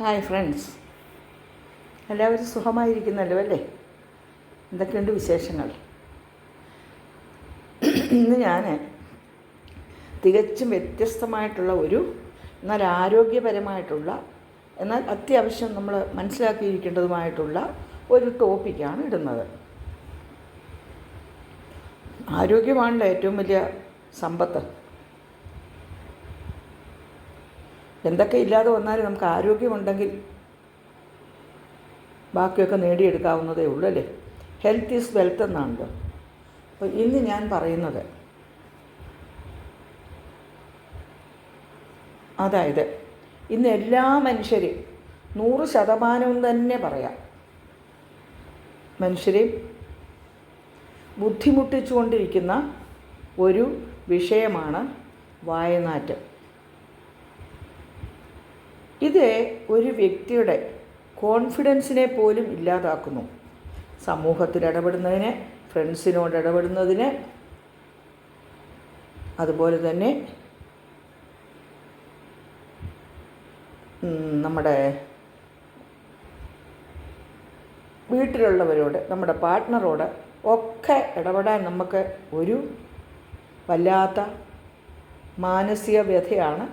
Hi friends എല്ലാവരും സുഖമായിരിക്കുന്നല്ലോ അല്ലേ? എന്തൊക്കെയുണ്ട് വിശേഷങ്ങൾ? ഇന്ന് ഞാൻ തികച്ചും വ്യത്യസ്തമായിട്ടുള്ള ഒരു എന്നാൽ ആരോഗ്യപരമായിട്ടുള്ള എന്നാൽ അത്യാവശ്യം നമ്മൾ മനസ്സിലാക്കിയിരിക്കേണ്ടതുമായിട്ടുള്ള ഒരു ടോപ്പിക്കാണ് ഇടുന്നത്. ആരോഗ്യമാണല്ലോ ഏറ്റവും വലിയ സമ്പത്ത്. എന്തൊക്കെ ഇല്ലാതെ വന്നാലും നമുക്ക് ആരോഗ്യമുണ്ടെങ്കിൽ ബാക്കിയൊക്കെ നേടിയെടുക്കാവുന്നതേ ഉള്ളൂ അല്ലേ? ഹെൽത്ത് ഈസ് വെൽത്ത് എന്നാണല്ലോ. അപ്പോൾ ഇന്ന് ഞാൻ പറയുന്നത് അതായത് ഇന്ന് എല്ലാ മനുഷ്യരും നൂറ് ശതമാനവും തന്നെ പറയാം. മനുഷ്യരെയും ബുദ്ധിമുട്ടിച്ചുകൊണ്ടിരിക്കുന്ന ഒരു വിഷയമാണ് വായനാറ്റം. ഇത് ഒരു വ്യക്തിയുടെ കോൺഫിഡൻസിനെ പോലും ഇല്ലാതാക്കുന്നു. സമൂഹത്തിൽ ഇടപെടുന്നതിന് ഫ്രണ്ട്സിനോട് ഇടപെടുന്നതിന് അതുപോലെ തന്നെ നമ്മുടെ വീട്ടിലുള്ളവരോട് നമ്മുടെ പാർട്ട്ണറോട് ഒക്കെ ഇടപെടാൻ നമുക്ക് ഒരു വല്ലാത്ത മാനസിക വ്യഥയാണ്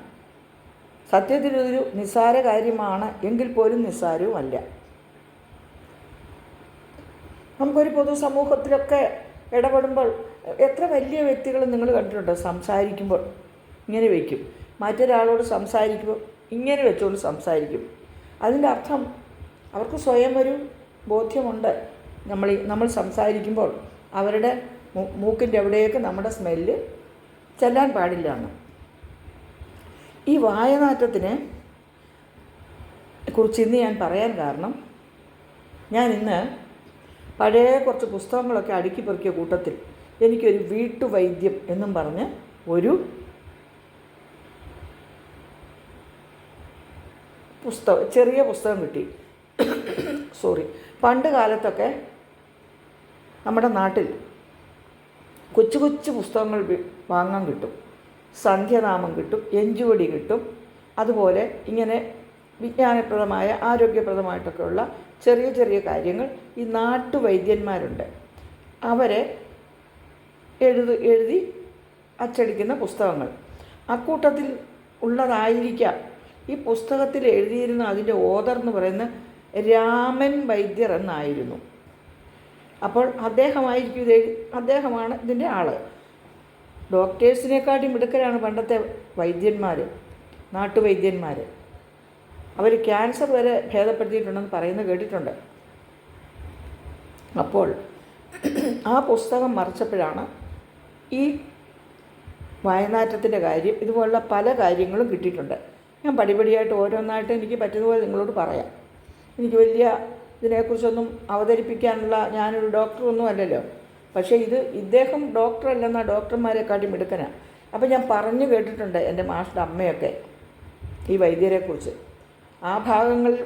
സത്യത്തിൽ ഇതൊരു നിസ്സാര കാര്യമാണ് എങ്കിൽ പോലും നിസ്സാരവുമല്ല. നമുക്കൊരു പൊതുസമൂഹത്തിലൊക്കെ ഇടപെടുമ്പോൾ എത്ര വലിയ വ്യക്തികൾ നിങ്ങൾ കണ്ടിട്ടുണ്ടോ? സംസാരിക്കുമ്പോൾ ഇങ്ങനെ വയ്ക്കും മറ്റൊരാളോട് സംസാരിക്കുമ്പോൾ ഇങ്ങനെ വെച്ചുകൊണ്ട് സംസാരിക്കും. അതിന്റെ അർത്ഥം അവർക്ക് സ്വയം ഒരു ബോധ്യമുണ്ട്. നമ്മൾ നമ്മൾ സംസാരിക്കുമ്പോൾ അവരുടെ മൂക്കിന്റെ എവിടെയൊക്കെ നമ്മുടെ സ്മെല്ല് ചെല്ലാൻ പാടില്ല ഈ വായനാറ്റത്തിന് കുറിച്ച് ഇന്ന് ഞാൻ പറയാൻ കാരണം ഞാൻ ഇന്ന് പഴയ കുറച്ച് പുസ്തകങ്ങളൊക്കെ അടുക്കി പെറുക്കിയ കൂട്ടത്തിൽ എനിക്കൊരു വീട്ടുവൈദ്യം എന്നും പറഞ്ഞ് ഒരു പുസ്തകം ചെറിയ പുസ്തകം കിട്ടി. സോറി പണ്ട് കാലത്തൊക്കെ നമ്മുടെ നാട്ടിൽ കൊച്ചു കൊച്ചു പുസ്തകങ്ങൾ വാങ്ങാൻ കിട്ടും. സന്ധ്യനാമം കിട്ടും എഞ്ചുവടി കിട്ടും. അതുപോലെ ഇങ്ങനെ വിജ്ഞാനപ്രദമായ ആരോഗ്യപ്രദമായിട്ടൊക്കെയുള്ള ചെറിയ ചെറിയ കാര്യങ്ങൾ ഈ നാട്ടുവൈദ്യന്മാരുണ്ട്. അവരെ എഴുതി എഴുതി അച്ചടിക്കുന്ന പുസ്തകങ്ങൾ. അക്കൂട്ടത്തിൽ ഉള്ളതായിരിക്കാം. ഈ പുസ്തകത്തിൽ എഴുതിയിരുന്ന അതിന്റെ ഓദർ എന്ന് പറയുന്ന രാമൻ വൈദ്യർ എന്നായിരുന്നു. അപ്പോൾ അദ്ദേഹമായിരിക്കും ഇത് അദ്ദേഹമാണ് ഇതിന്റെ ആൾ. ഡോക്ടേഴ്സിനെക്കാട്ടി മിടുക്കരാണ് പണ്ടത്തെ വൈദ്യന്മാർ നാട്ടുവൈദ്യന്മാർ അവർ ക്യാൻസർ വരെ ഭേദപ്പെടുത്തിയിട്ടുണ്ടെന്ന് പറയുന്നത് കേട്ടിട്ടുണ്ട്. അപ്പോൾ ആ പുസ്തകം മറിച്ചപ്പോഴാണ് ഈ വായനാറ്റത്തിന്റെ കാര്യം ഇതുപോലുള്ള പല കാര്യങ്ങളും കിട്ടിയിട്ടുണ്ട്. ഞാൻ പടിപടിയായിട്ട് ഓരോന്നായിട്ട് എനിക്ക് പറ്റുന്നതുപോലെ നിങ്ങളോട് പറയാം. എനിക്ക് വലിയ ഇതിനെക്കുറിച്ചൊന്നും അവതരിപ്പിക്കാനുള്ള ഞാനൊരു ഡോക്ടറൊന്നും അല്ലല്ലോ. പക്ഷേ ഇത് ഇദ്ദേഹം ഡോക്ടറല്ലെന്ന ഡോക്ടർമാരെക്കാട്ടി മിടുക്കനാണ് അപ്പം ഞാൻ പറഞ്ഞു കേട്ടിട്ടുണ്ട് എന്റെ മാഷിന്റെ അമ്മയൊക്കെ ഈ വൈദ്യരെക്കുറിച്ച്. ആ ഭാഗങ്ങൾ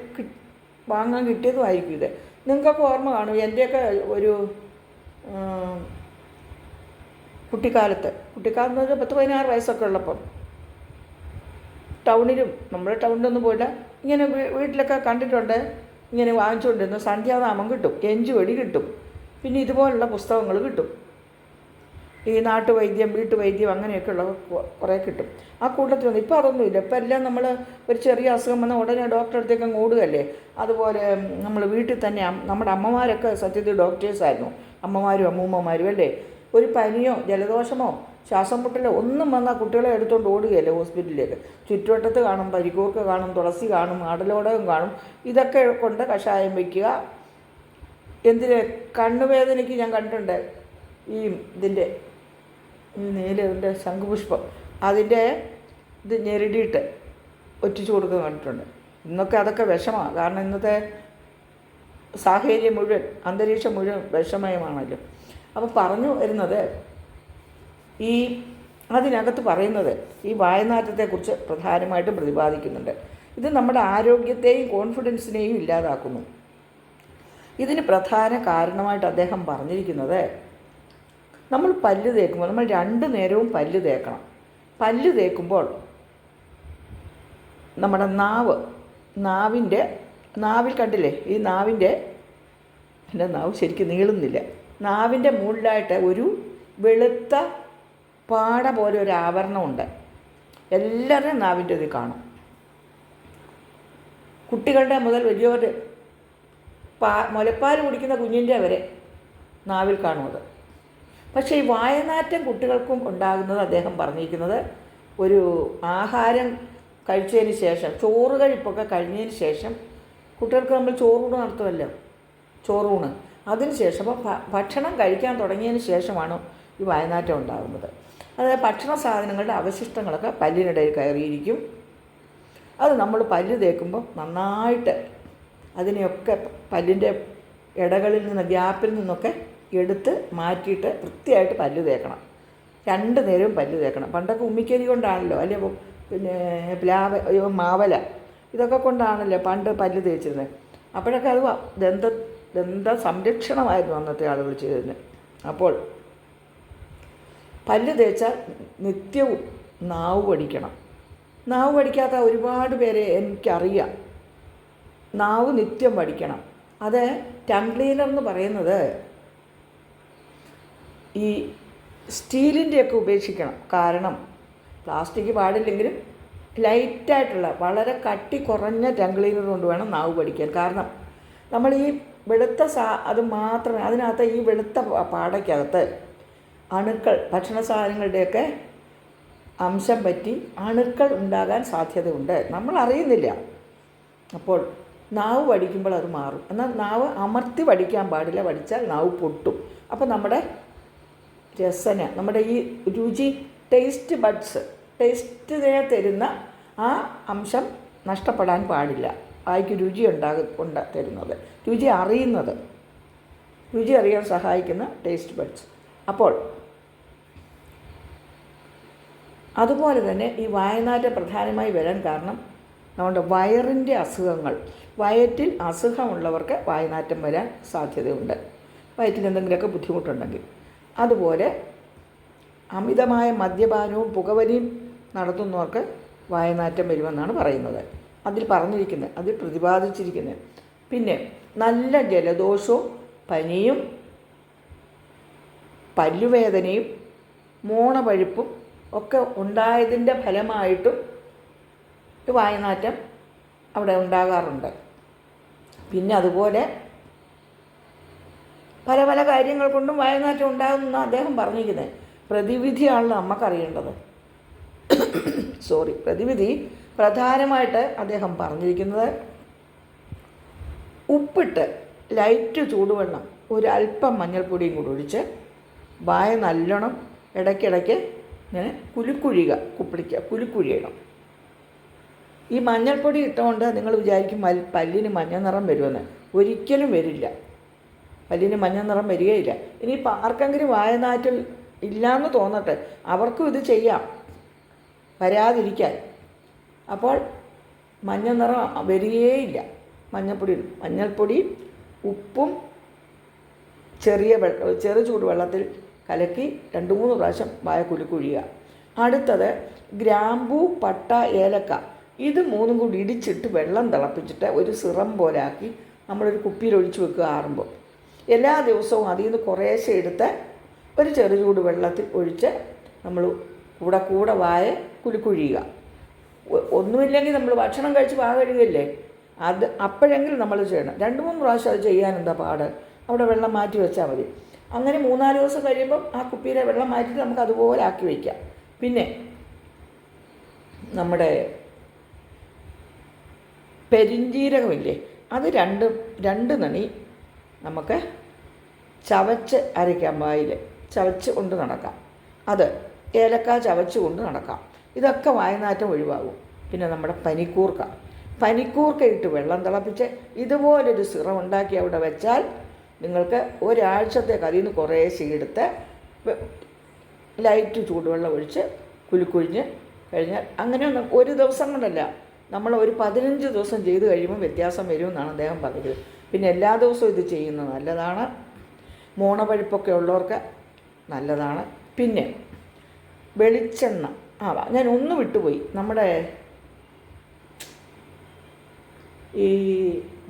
വാങ്ങാൻ കിട്ടിയതുമായിരിക്കും ഇത്. നിങ്ങൾക്കൊക്കെ ഓർമ്മ കാണും എന്റെയൊക്കെ ഒരു കുട്ടിക്കാലത്ത്. കുട്ടിക്കാലത്ത് എന്ന് വെച്ചാൽ പത്ത് പതിനാറ് വയസ്സൊക്കെ ഉള്ളപ്പം. ടൗണിലും നമ്മുടെ ടൗണിലൊന്നും പോയില്ല. ഇങ്ങനെ വീട്ടിലൊക്കെ കണ്ടിട്ടുണ്ട്. ഇങ്ങനെ വാങ്ങിച്ചുകൊണ്ടിരുന്നു. സന്ധ്യാനാമം കിട്ടും. എഞ്ചുവടി കിട്ടും. പിന്നെ ഇതുപോലുള്ള പുസ്തകങ്ങൾ കിട്ടും. ഈ നാട്ടുവൈദ്യം വീട്ടുവൈദ്യം അങ്ങനെയൊക്കെയുള്ള കുറേ കിട്ടും. ആ കൂട്ടത്തിൽ വന്ന് ഇപ്പോൾ അതൊന്നുമില്ല. ഇപ്പം എല്ലാം നമ്മൾ ഒരു ചെറിയ അസുഖം വന്നാൽ ഉടനെ ഡോക്ടറെ അടുത്തേക്ക് ഓടുകയല്ലേ? അതുപോലെ നമ്മൾ വീട്ടിൽ തന്നെ നമ്മുടെ അമ്മമാരൊക്കെ സത്യത്തിൽ ഡോക്ടേഴ്സായിരുന്നു അമ്മമാരും അമ്മൂമ്മമാരും അല്ലേ? ഒരു പനിയോ ജലദോഷമോ ശ്വാസം മുട്ടലോ ഒന്നും വന്നാൽ കുട്ടികളെ എടുത്തുകൊണ്ട് ഓടുകയല്ലേ ഹോസ്പിറ്റലിലേക്ക്. ചുറ്റുവട്ടത്ത് കാണും പരിക്കൂർക്ക കാണും തുളസി കാണും ആടലോടകം കാണും. ഇതൊക്കെ കൊണ്ട് കഷായം വയ്ക്കുക എന്തിന്? കണ്ണുവേദനയ്ക്ക് ഞാൻ കണ്ടിട്ടുണ്ട്. ഈ ഇതിന്റെ നീലതിന്റെ ശംഖുപുഷ്പം. അതിന്റെ ഇത് ഞെരടിയിട്ട് ഒറ്റിച്ചു കൊടുക്കുന്നത് കണ്ടിട്ടുണ്ട്. ഇന്നൊക്കെ അതൊക്കെ വിഷമാണ് കാരണം ഇന്നത്തെ സാഹചര്യം മുഴുവൻ അന്തരീക്ഷം മുഴുവൻ വിഷമയമാണല്ലോ. അപ്പോൾ പറഞ്ഞു വരുന്നത് ഈ അതിനകത്ത് പറയുന്നത് ഈ വായനാറ്റത്തെക്കുറിച്ച് പ്രധാനമായിട്ടും പ്രതിപാദിക്കുന്നുണ്ട്. ഇത് നമ്മുടെ ആരോഗ്യത്തെയും കോൺഫിഡൻസിനെയും ഇല്ലാതാക്കുന്നു. ഇതിന് പ്രധാന കാരണമായിട്ട് അദ്ദേഹം പറഞ്ഞിരിക്കുന്നത് നമ്മൾ പല്ല് തേക്കുമ്പോൾ നമ്മൾ രണ്ട് നേരവും പല്ല് തേക്കണം. പല്ല് തേക്കുമ്പോൾ നമ്മുടെ നാവ് നാവിന്റെ നാവിൽ കണ്ടില്ലേ ഈ നാവിന്റെ എന്റെ നാവ് ശരിക്കും നീളുന്നില്ല. നാവിന്റെ മുകളിലായിട്ട് ഒരു വെളുത്ത പാട പോലെ ഒരു ആവരണമുണ്ട്. എല്ലാവരുടെയും നാവിന്റെ ഇത് കാണും. കുട്ടികളുടെ മുതൽ വലിയവർ പാ മുലപ്പാൽ കുടിക്കുന്ന കുഞ്ഞിന്റെ വരെ നാവിൽ കാണുന്നത്. പക്ഷേ ഈ വായനാറ്റം കുട്ടികൾക്കും ഉണ്ടാകുന്നത് അദ്ദേഹം പറഞ്ഞിരിക്കുന്നത് ഒരു ആഹാരം കഴിച്ചതിന് ശേഷം ചോറ് കഴിപ്പൊക്കെ കഴിഞ്ഞതിന് ശേഷം കുട്ടികൾക്ക് നമ്മൾ ചോറൂണ് നടത്തുമല്ലോ ചോറൂണ്. അതിന് ശേഷം അപ്പോൾ ഭക്ഷണം കഴിക്കാൻ തുടങ്ങിയതിന് ശേഷമാണ് ഈ വായനാറ്റം ഉണ്ടാകുന്നത്. അതായത് ഭക്ഷണ സാധനങ്ങളുടെ അവശിഷ്ടങ്ങളൊക്കെ പല്ലിനിടയിൽ കയറിയിരിക്കും. അത് നമ്മൾ പല്ല് തേക്കുമ്പോൾ നന്നായിട്ട് അതിനെയൊക്കെ പല്ലിന്റെ ഇടകളിൽ നിന്ന് ഗ്യാപ്പിൽ നിന്നൊക്കെ എടുത്ത് മാറ്റിയിട്ട് വൃത്തിയായിട്ട് പല്ല് തേക്കണം. രണ്ട് നേരവും പല്ല് തേക്കണം. പണ്ടൊക്കെ ഉമ്മിക്കരി കൊണ്ടാണല്ലോ അല്ലെ? പിന്നെ പ്ലാവ മാവല. ഇതൊക്കെ കൊണ്ടാണല്ലോ പണ്ട് പല്ല് തേച്ചിരുന്നത് അപ്പോഴൊക്കെ അത് ദന്ത ദന്ത സംരക്ഷണമായിരുന്നു അന്നത്തെ ആളുകൾ ചെയ്തിരുന്നത് അപ്പോൾ പല്ല് തേച്ചാൽ നിത്യവും നാവ് പഠിക്കണം നാവ് പഠിക്കാത്ത ഒരുപാട് പേരെ എനിക്കറിയാം. നാവ് നിത്യം പഠിക്കണം അത് ടങ് എന്ന് പറയുന്നത് ഈ സ്റ്റീലിന്റെയൊക്കെ ഉപേക്ഷിക്കണം. കാരണം പ്ലാസ്റ്റിക് പാടില്ലെങ്കിലും ലൈറ്റായിട്ടുള്ള വളരെ കട്ടി കുറഞ്ഞ ടങ് ക്ലീനർ കൊണ്ട് വേണം നാവ് പഠിക്കാൻ കാരണം നമ്മൾ ഈ വെളുത്ത സാ അത് മാത്രമേ അതിനകത്ത് ഈ വെളുത്ത പാടയ്ക്കകത്ത് അണുക്കൾ ഭക്ഷണ സാധനങ്ങളുടെയൊക്കെ അംശം പറ്റി അണുക്കൾ ഉണ്ടാകാൻ സാധ്യതയുണ്ട്. നമ്മൾ അറിയുന്നില്ല അപ്പോൾ നാവ് വടിക്കുമ്പോൾ അത് മാറും. എന്നാൽ നാവ് അമർത്തി വടിക്കാൻ പാടില്ല വടിച്ചാൽ നാവ് പൊട്ടും. അപ്പോൾ നമ്മുടെ രസന നമ്മുടെ ഈ രുചി ടേസ്റ്റ് ബഡ്സ് ടേസ്റ്റിനെ തരുന്ന ആ അംശം നഷ്ടപ്പെടാൻ പാടില്ല. വായിക്ക് രുചി ഉണ്ടാകും ഉണ്ട തരുന്നത്. രുചി അറിയുന്നത് രുചി അറിയാൻ സഹായിക്കുന്ന ടേസ്റ്റ് ബഡ്സ് അപ്പോൾ അതുപോലെ തന്നെ ഈ വായനാറ്റം പ്രധാനമായി വരാൻ കാരണം നമ്മുടെ വയറിന്റെ അസുഖങ്ങൾ വയറ്റിൽ അസുഖമുള്ളവർക്ക് വായനാറ്റം വരാൻ സാധ്യതയുണ്ട്. വയറ്റിൽ എന്തെങ്കിലുമൊക്കെ ബുദ്ധിമുട്ടുണ്ടെങ്കിൽ. അതുപോലെ അമിതമായ മദ്യപാനവും പുകവലിയും നടത്തുന്നവർക്ക് വായനാറ്റം വരുമെന്നാണ് പറയുന്നത്. അതിൽ പറഞ്ഞിരിക്കുന്നത് അതിൽ പ്രതിപാദിച്ചിരിക്കുന്നത് പിന്നെ നല്ല ജലദോഷവും പനിയും പല്ലുവേദനയും മോണപഴുപ്പും ഒക്കെ ഉണ്ടായതിന്റെ ഫലമായിട്ടും ഈ വായനാറ്റം അവിടെ ഉണ്ടാകാറുണ്ട്. പിന്നെ അതുപോലെ പല പല കാര്യങ്ങൾ കൊണ്ടും വായനാറ്റം ഉണ്ടാകുമെന്ന് അദ്ദേഹം പറഞ്ഞിരിക്കുന്നത് പ്രതിവിധിയാണല്ലോ നമുക്കറിയേണ്ടത് സോറി പ്രതിവിധി പ്രധാനമായിട്ട് അദ്ദേഹം പറഞ്ഞിരിക്കുന്നത് ഉപ്പിട്ട് ലൈറ്റ് ചൂടുവെള്ളം ഒരു അല്പം മഞ്ഞൾപ്പൊടിയും കൂടി ഒഴിച്ച് വായ നല്ലോണം ഇടയ്ക്കിടയ്ക്ക് ഇങ്ങനെ കുലുക്കുഴിക കുപ്പിളിക്കുക കുലുക്കുഴിയണം ഈ മഞ്ഞൾപ്പൊടി ഇട്ടുകൊണ്ട് നിങ്ങൾ വിചാരിക്കും പല്ലിന് മഞ്ഞ നിറം വരുമെന്ന്. ഒരിക്കലും വരില്ല. പല്ലിന് മഞ്ഞ നിറം വരികയില്ല. ഇനിയിപ്പോൾ ആർക്കെങ്കിലും വായനാറ്റിൽ ഇല്ലയെന്ന് തോന്നട്ടെ അവർക്കും ഇത് ചെയ്യാം. വരാതിരിക്കാൻ. അപ്പോൾ മഞ്ഞ നിറം വരികയേയില്ല മഞ്ഞൾപ്പൊടി മഞ്ഞൾപ്പൊടി ഉപ്പും ചെറിയ വെള്ള ചെറു ചൂടുവെള്ളത്തിൽ കലക്കി രണ്ട് മൂന്ന് പ്രാവശ്യം വായ കുലുക്കുഴിയുക. അടുത്തത് ഗ്രാമ്പൂ പട്ട ഏലക്ക. ഇത് മൂന്നും കൂടി ഇടിച്ചിട്ട് വെള്ളം തിളപ്പിച്ചിട്ട് ഒരു സിറം പോലെ ആക്കി നമ്മളൊരു കുപ്പിയിൽ ഒഴിച്ച് വെക്കുക ആറുമ്പോൾ. എല്ലാ ദിവസവും അതിൽ നിന്ന് കുറേശ്ശെ എടുത്ത് ഒരു ചെറു ചൂട് വെള്ളത്തിൽ ഒഴിച്ച് നമ്മൾ കൂടെ കൂടെ വായ കുലുക്കുഴിയുക. ഒന്നുമില്ലെങ്കിൽ നമ്മൾ ഭക്ഷണം കഴിച്ച് വാ കഴുകല്ലേ അത് അപ്പോഴെങ്കിലും നമ്മൾ ചെയ്യണം. രണ്ട് മൂന്ന് പ്രാവശ്യം അത് ചെയ്യാൻ എന്താ പാട്? അവിടെ വെള്ളം മാറ്റി വെച്ചാൽ മതി. അങ്ങനെ മൂന്നാൽ ദിവസം കഴിയുമ്പം ആ കുപ്പിയിലെ വെള്ളം മാറ്റിയിട്ട് നമുക്ക് അതുപോലെ ആക്കി വയ്ക്കാം. പിന്നെ നമ്മുടെ പെരിഞ്ജീരകമില്ലേ അത് രണ്ട് രണ്ട് നണി നമുക്ക് ചവച്ച് അരയ്ക്കാം വായിൽ ചവച്ച് കൊണ്ട് നടക്കാം. അത് ഏലക്ക ചവച്ച് കൊണ്ട് നടക്കാം. ഇതൊക്കെ വായനാറ്റം ഒഴിവാകും. പിന്നെ നമ്മുടെ പനിക്കൂർക്ക. പനിക്കൂർക്ക ഇട്ട് വെള്ളം തിളപ്പിച്ച് ഇതുപോലൊരു സിറം ഉണ്ടാക്കി അവിടെ വെച്ചാൽ നിങ്ങൾക്ക് ഒരാഴ്ചത്തേക്ക് അതിൽ നിന്ന് കുറേശ്ശെ എടുത്ത് ലൈറ്റ് ചൂടുവെള്ളം ഒഴിച്ച് കുലുക്കുഴിഞ്ഞ് കഴിഞ്ഞാൽ അങ്ങനെ ഒന്നും ഒരു ദിവസം കൊണ്ടല്ല. നമ്മൾ ഒരു പതിനഞ്ച് ദിവസം ചെയ്ത് കഴിയുമ്പോൾ വ്യത്യാസം വരുമെന്നാണ് അദ്ദേഹം പറഞ്ഞത്. പിന്നെ എല്ലാ ദിവസവും ഇത് ചെയ്യുന്നത് നല്ലതാണ്. മോണപഴുപ്പൊക്കെ ഉള്ളവർക്ക് നല്ലതാണ്. പിന്നെ വെളിച്ചെണ്ണ. ആ ഞാൻ ഒന്ന് വിട്ടുപോയി. നമ്മുടെ ഈ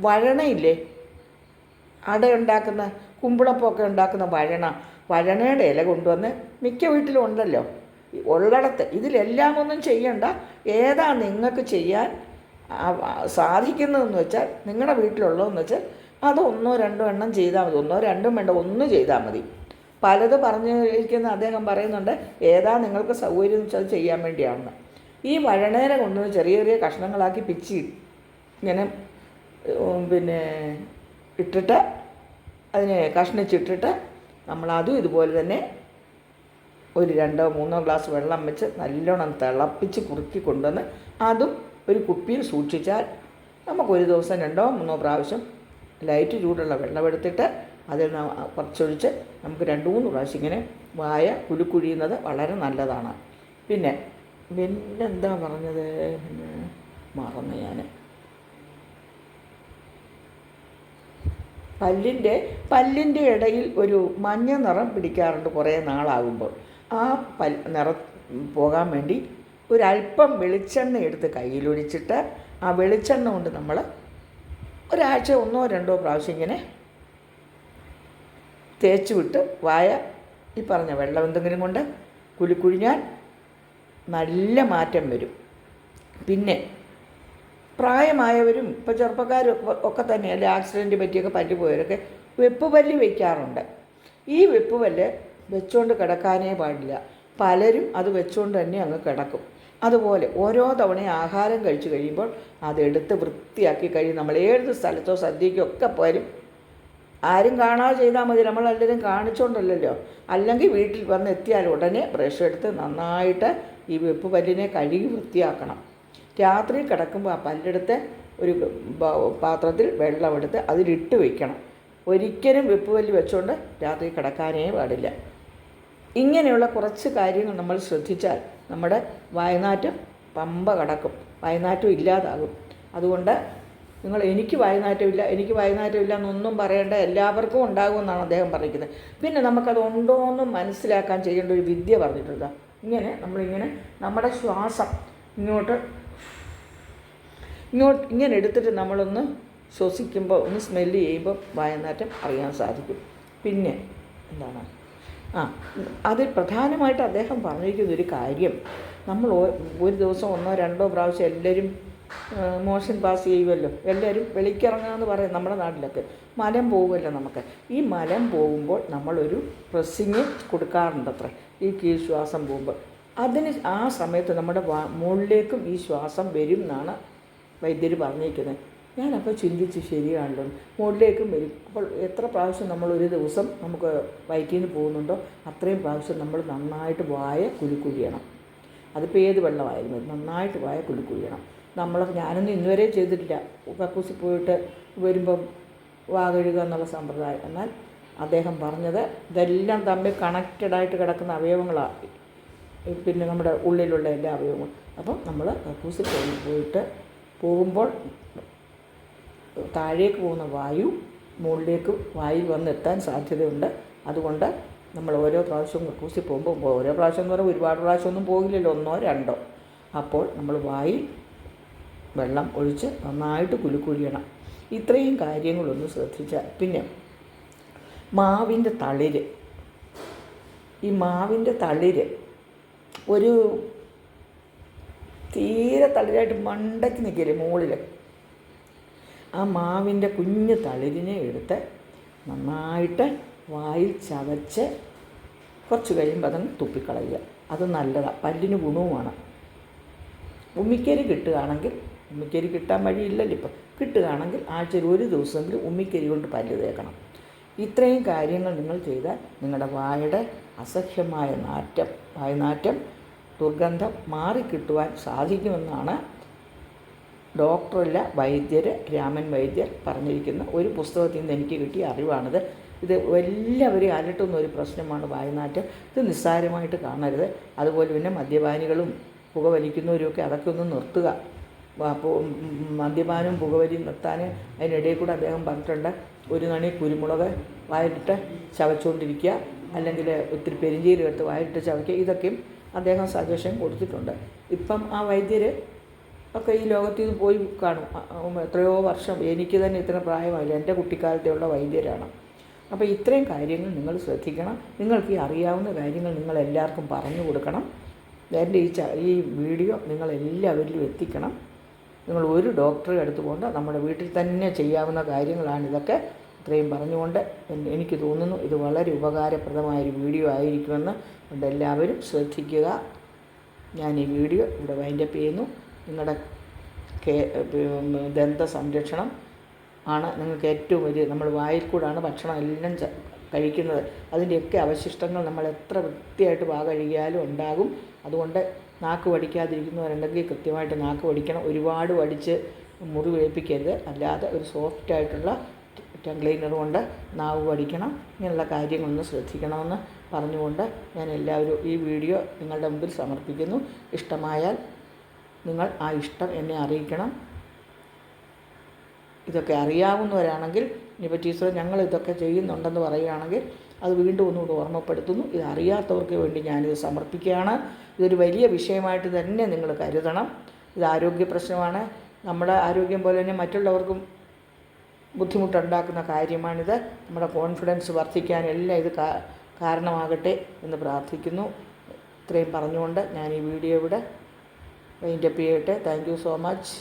വഴണയില്ലേ? അട ഉണ്ടാക്കുന്ന കുമ്പിളപ്പൊക്കെ ഉണ്ടാക്കുന്ന വഴണ വഴണയുടെ ഇല കൊണ്ടുവന്ന് മിക്ക വീട്ടിലും ഉണ്ടല്ലോ. ഉള്ളിടത്ത്. ഇതിലെല്ലാം ഒന്നും ചെയ്യണ്ട. ഏതാ നിങ്ങൾക്ക് ചെയ്യാൻ സാധിക്കുന്നതെന്ന് വെച്ചാൽ നിങ്ങളുടെ വീട്ടിലുള്ളതെന്ന് വെച്ചാൽ അത് ഒന്നോ രണ്ടോ എണ്ണം ചെയ്താൽ മതി. ഒന്നോ രണ്ടും വേണ്ട ഒന്ന് ചെയ്താൽ മതി. പലത് പറഞ്ഞിരിക്കുന്ന അദ്ദേഹം പറയുന്നുണ്ട് ഏതാ നിങ്ങൾക്ക് സൗകര്യം വെച്ചാൽ ചെയ്യാൻ വേണ്ടിയാണെന്ന്. ഈ വഴണേനെ കൊണ്ടുവന്ന് ചെറിയ ചെറിയ കഷ്ണങ്ങളാക്കി പിച്ചി ഇങ്ങനെ പിന്നെ ഇട്ടിട്ട് അതിനെ കഷ്ണിച്ചിട്ടിട്ട് നമ്മളതും ഇതുപോലെ തന്നെ ഒരു രണ്ടോ മൂന്നോ ഗ്ലാസ് വെള്ളം വെച്ച് നല്ലോണം തിളപ്പിച്ച് കുറുക്കി കൊണ്ടുവന്ന് അതും ഒരു കുപ്പിയിൽ സൂക്ഷിച്ചാൽ നമുക്കൊരു ദിവസം രണ്ടോ മൂന്നോ പ്രാവശ്യം ലൈറ്റ് ചൂടുള്ള വെള്ളം എടുത്തിട്ട് അതിൽ കുറച്ചൊഴിച്ച് നമുക്ക് രണ്ട് മൂന്ന് പ്രാവശ്യം ഇങ്ങനെ വായ കുലുക്കുഴിയുന്നത് വളരെ നല്ലതാണ്. പിന്നെ പിന്നെന്താ പറഞ്ഞത്? മറന്നു ഞാൻ പല്ലിന്റെ പല്ലിന്റെ ഇടയിൽ ഒരു മഞ്ഞ നിറം പിടിക്കാറുണ്ട് കുറേ നാളാകുമ്പോൾ ആ പൽ നിറ പോകാൻ വേണ്ടി ഒരല്പം വെളിച്ചെണ്ണ എടുത്ത് കയ്യിലൊഴിച്ചിട്ട് ആ വെളിച്ചെണ്ണ കൊണ്ട് നമ്മൾ ഒരാഴ്ച ഒന്നോ രണ്ടോ പ്രാവശ്യം ഇങ്ങനെ തേച്ച് വിട്ട് വായ ഈ പറഞ്ഞ വെള്ളം എന്തെങ്കിലും കൊണ്ട് കുലിക്കുഴിഞ്ഞാൽ നല്ല മാറ്റം വരും. പിന്നെ പ്രായമായവരും ഇപ്പോൾ ചെറുപ്പക്കാരും ഒക്കെ- തന്നെ അല്ലെങ്കിൽ ആക്സിഡന്റ് പറ്റിയൊക്കെ പല്ല് പോയവരൊക്കെ വെപ്പ് പല്ല് വയ്ക്കാറുണ്ട് ഈ വെപ്പ് പല്ല് വെച്ചുകൊണ്ട് കിടക്കാനേ പാടില്ല. പലരും അത് വെച്ചുകൊണ്ട് തന്നെ അങ്ങ് കിടക്കും. അതുപോലെ ഓരോ തവണയും ആഹാരം കഴിച്ചു കഴിയുമ്പോൾ അതെടുത്ത് വൃത്തിയാക്കി കഴിയും. നമ്മൾ ഏത് സ്ഥലത്തോ സദ്യക്കോ ഒക്കെ പോരും ആരും കാണാതെ ചെയ്താൽ മതി. നമ്മളെല്ലാവരും കാണിച്ചുകൊണ്ടല്ലല്ലോ അല്ലെങ്കിൽ വീട്ടിൽ വന്ന് എത്തിയാൽ ഉടനെ ബ്രഷ് എടുത്ത് നന്നായിട്ട് ഈ വെപ്പ് പല്ലിനെ കഴുകി വൃത്തിയാക്കണം. രാത്രി കിടക്കുമ്പോൾ ആ പല്ലെടുത്ത് ഒരു പാത്രത്തിൽ വെള്ളമെടുത്ത് അതിലിട്ട് വയ്ക്കണം ഒരിക്കലും വെപ്പ് പല്ല് വെച്ചുകൊണ്ട് രാത്രി കിടക്കാനേ പാടില്ല. ഇങ്ങനെയുള്ള കുറച്ച് കാര്യങ്ങൾ നമ്മൾ ശ്രദ്ധിച്ചാൽ നമ്മുടെ വായനാറ്റം പമ്പ കടക്കും. വായനാറ്റം ഇല്ലാതാകും. അതുകൊണ്ട് നിങ്ങൾ എനിക്ക് വായനാറ്റമില്ല എനിക്ക് വായനാറ്റമില്ല എന്നൊന്നും പറയേണ്ട എല്ലാവർക്കും ഉണ്ടാകുമെന്നാണ് അദ്ദേഹം പറയുന്നത്. പിന്നെ നമുക്കത് ഉണ്ടോ മനസ്സിലാക്കാൻ ചെയ്യേണ്ട ഒരു വിദ്യ പറഞ്ഞിട്ടുണ്ട്. ഇങ്ങനെ നമ്മളിങ്ങനെ നമ്മുടെ ശ്വാസം ഇങ്ങോട്ട് ഇങ്ങോട്ട് ഇങ്ങനെ എടുത്തിട്ട് നമ്മളൊന്ന് ശ്വസിക്കുമ്പോൾ ഒന്ന് സ്മെല്ല് ചെയ്യുമ്പോൾ വായനാറ്റം അറിയാൻ സാധിക്കും. പിന്നെ എന്താണ്? ആ. അതിൽ പ്രധാനമായിട്ട് അദ്ദേഹം പറഞ്ഞിരിക്കുന്ന ഒരു കാര്യം. നമ്മൾ ഒരു ദിവസം ഒന്നോ രണ്ടോ പ്രാവശ്യം എല്ലാവരും മോഷൻ പാസ് ചെയ്യുമല്ലോ. എല്ലാവരും വെളിക്കിറങ്ങാമെന്ന് പറയും നമ്മുടെ നാട്ടിലൊക്കെ. മലം പോകുമല്ലോ നമുക്ക്. ഈ മലം പോകുമ്പോൾ നമ്മളൊരു പ്രസ്സിങ് കൊടുക്കാറുണ്ട് അത്ര ഈ കീഴ്ശ്വാസം പോകുമ്പോൾ. അതിന് ആ സമയത്ത് നമ്മുടെ മുകളിലേക്കും ഈ ശ്വാസം വരും എന്നാണ് വൈദ്യർ പറഞ്ഞിരിക്കുന്നത് ഞാനപ്പോൾ ചിന്തിച്ച് ശരിയാണല്ലോ. മുകളിലേക്കും വരും. അപ്പോൾ എത്ര പ്രാവശ്യം നമ്മൾ ഒരു ദിവസം നമുക്ക് വയറ്റിൽ നിന്ന് പോകുന്നുണ്ടോ അത്രയും പ്രാവശ്യം നമ്മൾ നന്നായിട്ട് വായ കുലുക്കുഴിയണം അതിപ്പോൾ ഏത് വെള്ളമായാലും നന്നായിട്ട് വായ കുലുക്കുഴിയണം നമ്മൾ ഞാനൊന്നും ഇന്നുവരെ ചെയ്തിട്ടില്ല. കക്കൂസി പോയിട്ട് വരുമ്പം വാ കഴുകുക എന്നുള്ള സമ്പ്രദായം. എന്നാൽ അദ്ദേഹം പറഞ്ഞത് ഇതെല്ലാം തമ്മിൽ കണക്റ്റഡായിട്ട് കിടക്കുന്ന അവയവങ്ങളാണ്. പിന്നെ നമ്മുടെ ഉള്ളിലുള്ള എല്ലാ അവയവങ്ങളും. അപ്പം നമ്മൾ കക്കൂസിൽ പോയിട്ട് പോകുമ്പോൾ താഴേക്ക് പോകുന്ന വായു മുകളിലേക്ക് വായു വന്നെത്താൻ സാധ്യതയുണ്ട്. അതുകൊണ്ട് നമ്മൾ ഓരോ പ്രാവശ്യവും കക്കൂസിൽ പോകുമ്പോൾ ഓരോ പ്രാവശ്യം എന്ന് പറയുമ്പോൾ ഒരുപാട് പ്രാവശ്യമൊന്നും പോകില്ലല്ലോ ഒന്നോ രണ്ടോ. അപ്പോൾ നമ്മൾ വായിൽ വെള്ളം ഒഴിച്ച് നന്നായിട്ട് കുലുക്കുഴിയണം. ഇത്രയും കാര്യങ്ങളൊന്ന് ശ്രദ്ധിച്ചാൽ പിന്നെ മാവിന്റെ തളിര്. ഈ മാവിന്റെ തളിര് ഒരു തീരെ തളിരായിട്ട് മണ്ടയ്ക്ക് നിൽക്കില്ലേ മുകളിൽ. ആ മാവിന്റെ കുഞ്ഞു തളിരിനെ എടുത്ത് നന്നായിട്ട് വായിൽ ചവച്ച് കുറച്ച് കഴിയുമ്പോൾ അതങ്ങ് തുപ്പിക്കളയുക. അത് നല്ലതാണ് പല്ലിന് ഗുണവുമാണ്. ഉമ്മിക്കരി കിട്ടുകയാണെങ്കിൽ ഉമ്മിക്കരി കിട്ടാൻ വഴിയില്ലല്ലോ ഇപ്പം. കിട്ടുകയാണെങ്കിൽ ആഴ്ചയിൽ ഒരു ദിവസമെങ്കിലും ഉമ്മിക്കരി കൊണ്ട് പല്ല് തേക്കണം. ഇത്രയും കാര്യങ്ങൾ നിങ്ങൾ ചെയ്താൽ നിങ്ങളുടെ വായുടെ അസഹ്യമായ നാറ്റം വായനാറ്റം ദുർഗന്ധം മാറിക്കിട്ടുവാൻ സാധിക്കുമെന്നാണ് ഡോക്ടറല്ല വൈദ്യർ രാമൻ വൈദ്യർ പറഞ്ഞിരിക്കുന്ന ഒരു പുസ്തകത്തിൽ നിന്ന് എനിക്ക് കിട്ടിയ അറിവാണിത്. ഇത് എല്ലാവരും അലട്ടുന്ന ഒരു പ്രശ്നമാണ് വായനാറ്റം. ഇത് നിസ്സാരമായിട്ട് കാണരുത്. അതുപോലെ പിന്നെ മദ്യപാനികളും പുകവലിക്കുന്നവരുമൊക്കെ അതൊക്കെ ഒന്ന് നിർത്തുക. അപ്പോൾ മദ്യപാനും പുകവലിയും നിർത്താൻ അതിനിടയിൽ കൂടെ അദ്ദേഹം പറഞ്ഞിട്ടുണ്ട്. ഒരു നണി കുരുമുളക് വായിലിട്ട് ചവച്ചുകൊണ്ടിരിക്കുക അല്ലെങ്കിൽ ഒത്തിരി പെരിഞ്ചീരെടുത്ത് വായിട്ട് ചവയ്ക്കുക. ഇതൊക്കെയും അദ്ദേഹം സജഷൻ കൊടുത്തിട്ടുണ്ട്. ഇപ്പം ആ വൈദ്യർ ഒക്കെ ഈ ലോകത്തിൽ നിന്ന് പോയി കാണും. എത്രയോ വർഷം എനിക്ക് തന്നെ ഇത്ര പ്രായമായില്ല. എന്റെ കുട്ടിക്കാലത്തെയുള്ള വൈദ്യരാണ്. അപ്പോൾ ഇത്രയും കാര്യങ്ങൾ നിങ്ങൾ ശ്രദ്ധിക്കണം. നിങ്ങൾക്ക് ഈ അറിയാവുന്ന കാര്യങ്ങൾ നിങ്ങൾ എല്ലാവർക്കും പറഞ്ഞു കൊടുക്കണം. എന്റെ ഈ ച ഈ വീഡിയോ നിങ്ങൾ എല്ലാവരിലും എത്തിക്കണം. നിങ്ങൾ ഒരു ഡോക്ടറെ അടുത്ത് പോകണ്ട. നമ്മുടെ വീട്ടിൽ തന്നെ ചെയ്യാവുന്ന കാര്യങ്ങളാണ് ഇതൊക്കെ. ഇത്രയും പറഞ്ഞുകൊണ്ട് എനിക്ക് തോന്നുന്നു ഇത് വളരെ ഉപകാരപ്രദമായൊരു വീഡിയോ ആയിരിക്കുമെന്ന് എല്ലാവരും ശ്രദ്ധിക്കുക. ഞാൻ ഈ വീഡിയോ ഇവിടെ വൈൻഡപ്പ് ചെയ്യുന്നു. നിങ്ങളുടെ ദന്ത സംരക്ഷണം ആണ് നിങ്ങൾക്ക് ഏറ്റവും വലിയ നമ്മൾ വായിൽ കൂടാണ് ഭക്ഷണം എല്ലാം കഴിക്കുന്നത്. അതിന്റെയൊക്കെ അവശിഷ്ടങ്ങൾ നമ്മൾ എത്ര വൃത്തിയായിട്ട് വാ കഴുകിയാലും ഉണ്ടാകും. അതുകൊണ്ട് നാക്ക് വടിക്കാതിരിക്കുന്നവരുണ്ടെങ്കിൽ കൃത്യമായിട്ട് നാക്ക് വടിക്കണം. ഒരുപാട് വടിച്ച് മുറിവേൽപ്പിക്കരുത് അല്ലാതെ ഒരു സോഫ്റ്റ് ആയിട്ടുള്ള ടങ് ക്ലീനർ കൊണ്ട് നാവ് വടിക്കണം. ഇങ്ങനെയുള്ള കാര്യങ്ങളൊന്ന് ശ്രദ്ധിക്കണമെന്ന് പറഞ്ഞുകൊണ്ട് ഞാൻ എല്ലാവരും ഈ വീഡിയോ നിങ്ങളുടെ മുമ്പിൽ സമർപ്പിക്കുന്നു. ഇഷ്ടമായാൽ നിങ്ങൾ ആ ഇഷ്ടം എന്നെ അറിയിക്കണം. ഇതൊക്കെ അറിയാവുന്നവരാണെങ്കിൽ ടീച്ചർ ഞങ്ങൾ ഇതൊക്കെ ചെയ്യുന്നുണ്ടെന്ന് പറയുകയാണെങ്കിൽ അത് വീണ്ടും ഒന്നുകൂടി ഓർമ്മപ്പെടുത്തുന്നു. ഇത് അറിയാത്തവർക്ക് വേണ്ടി ഞാനിത് സമർപ്പിക്കുകയാണ്. ഇതൊരു വലിയ വിഷയമായിട്ട് തന്നെ നിങ്ങൾ കരുതണം. ഇത് ആരോഗ്യ പ്രശ്നമാണ്. നമ്മുടെ ആരോഗ്യം പോലെ തന്നെ മറ്റുള്ളവർക്കും ബുദ്ധിമുട്ടുണ്ടാക്കുന്ന കാര്യമാണിത്. നമ്മുടെ കോൺഫിഡൻസ് വർദ്ധിക്കാൻ എല്ലാം ഇത് കാരണമാകട്ടെ എന്ന് പ്രാർത്ഥിക്കുന്നു. ഇത്രയും പറഞ്ഞുകൊണ്ട് ഞാൻ ഈ വീഡിയോ ഇവിടെ വൈൻഡപ്പ് ചെയ്യട്ടെ താങ്ക് യു സോ മച്ച്.